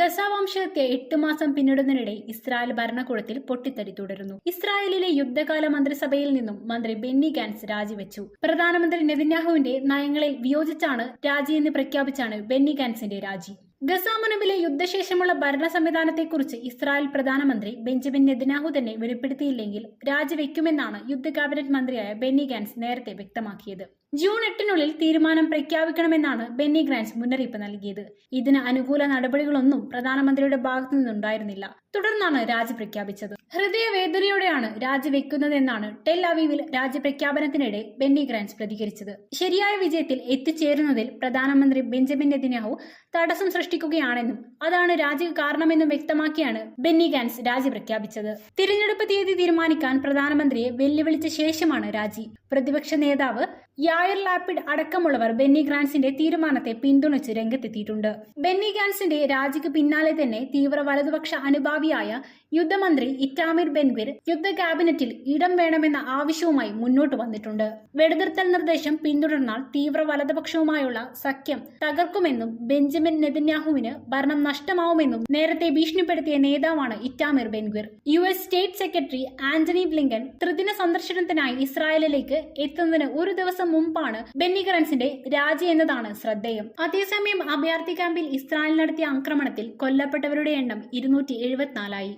Gaza വംശഹത്യ എട്ട് മാസം പിന്നിടുന്നതിനിടെ ഇസ്രായേൽ ഭരണകൂടത്തിൽ പൊട്ടിത്തെറി തുടരുന്നു. ഇസ്രായേലിലെ യുദ്ധകാല മന്ത്രിസഭയിൽ നിന്നും മന്ത്രി ബെന്നി ഗാൻസ് രാജിവെച്ചു. പ്രധാനമന്ത്രി നെതന്യാഹുവിന്റെ നയങ്ങളിൽ വിയോജിച്ചാണ് രാജിയെന്ന് പ്രഖ്യാപിച്ചാണ് ബെന്നി ഗാൻസിന്റെ രാജി. ഗസ മുനമ്പിലെ യുദ്ധശേഷമുള്ള ഭരണ സംവിധാനത്തെക്കുറിച്ച് ഇസ്രായേൽ പ്രധാനമന്ത്രി ബെഞ്ചമിൻ നെതിനാഹു തന്നെ വെളിപ്പെടുത്തിയില്ലെങ്കിൽ രാജിവെക്കുമെന്നാണ് യുദ്ധ ക്യാബിനറ്റ് മന്ത്രിയായ ബെന്നി ഗാൻസ് നേരത്തെ വ്യക്തമാക്കിയത്. ജൂൺ എട്ടിനുള്ളിൽ തീരുമാനം പ്രഖ്യാപിക്കണമെന്നാണ് ബെന്നി ഗ്രാൻസ് മുന്നറിയിപ്പ് നൽകിയത്. ഇതിന് അനുകൂല നടപടികളൊന്നും പ്രധാനമന്ത്രിയുടെ ഭാഗത്തു നിന്നുണ്ടായിരുന്നില്ല തുടർന്നാണ് രാജി പ്രഖ്യാപിച്ചത്. ഹൃദയവേദനയോടെയാണ് രാജിവെക്കുന്നതെന്നാണ് ടെൽ അവീവിൽ രാജ്യപ്രഖ്യാപനത്തിനിടെ ബെന്നി ഗ്രാൻസ് പ്രതികരിച്ചത്. ശരിയായ വിജയത്തിൽ എത്തിച്ചേരുന്നതിൽ പ്രധാനമന്ത്രി ബെഞ്ചമിൻ നെതിനാഹു തടസ്സം സൃഷ്ടിക്കുകയാണെന്നും അതാണ് രാജിക്ക് കാരണമെന്നും വ്യക്തമാക്കിയാണ് ബെന്നി ഗാൻസ് രാജി പ്രഖ്യാപിച്ചത്. തിരഞ്ഞെടുപ്പ് തീയതി തീരുമാനിക്കാൻ പ്രധാനമന്ത്രിയെ വെല്ലുവിളിച്ച ശേഷമാണ് രാജി. പ്രതിപക്ഷ നേതാവ് യായർ ലാപ്പിഡ് അടക്കമുള്ളവർ ബെന്നി ഗ്രാൻസിന്റെ തീരുമാനത്തെ പിന്തുണച്ച് രംഗത്തെത്തിയിട്ടുണ്ട്. ബെന്നി ഗാൻസിന്റെ രാജിക്ക് പിന്നാലെ തന്നെ തീവ്ര വലതുപക്ഷ അനുഭാവിയായ യുദ്ധമന്ത്രി ഇറ്റാമിർ ബെൻഗ്വിർ യുദ്ധ ക്യാബിനറ്റിൽ ഇടം വേണമെന്ന ആവശ്യവുമായി മുന്നോട്ട് വന്നിട്ടുണ്ട്. വെടിനിർത്തൽ നിർദ്ദേശം പിന്തുടർന്നാൽ തീവ്ര വലതുപക്ഷവുമായുള്ള സഖ്യം തകർക്കുമെന്നും ബെഞ്ചമിൻ നെതന്യാഹുവിന് ഭരണം നഷ്ടമാവുമെന്നും നേരത്തെ ഭീഷണിപ്പെടുത്തിയ നേതാവാണ് Itamar Ben Gvir. U S state secretary Antony Blinken ത്രിദിന സന്ദർശനത്തിനായി ഇസ്രായേലിലേക്ക് എത്തുന്നതിന് ഒരു ദിവസം മുമ്പാണ് ബെന്നിഗറൻസിന്റെ രാജി എന്നതാണ് ശ്രദ്ധേയം. അതേസമയം അഭയാർത്ഥി ക്യാമ്പിൽ ഇസ്രായേൽ നടത്തിയ ആക്രമണത്തിൽ കൊല്ലപ്പെട്ടവരുടെ എണ്ണം ഇരുന്നൂറ്റി എഴുപത്തിനാലായി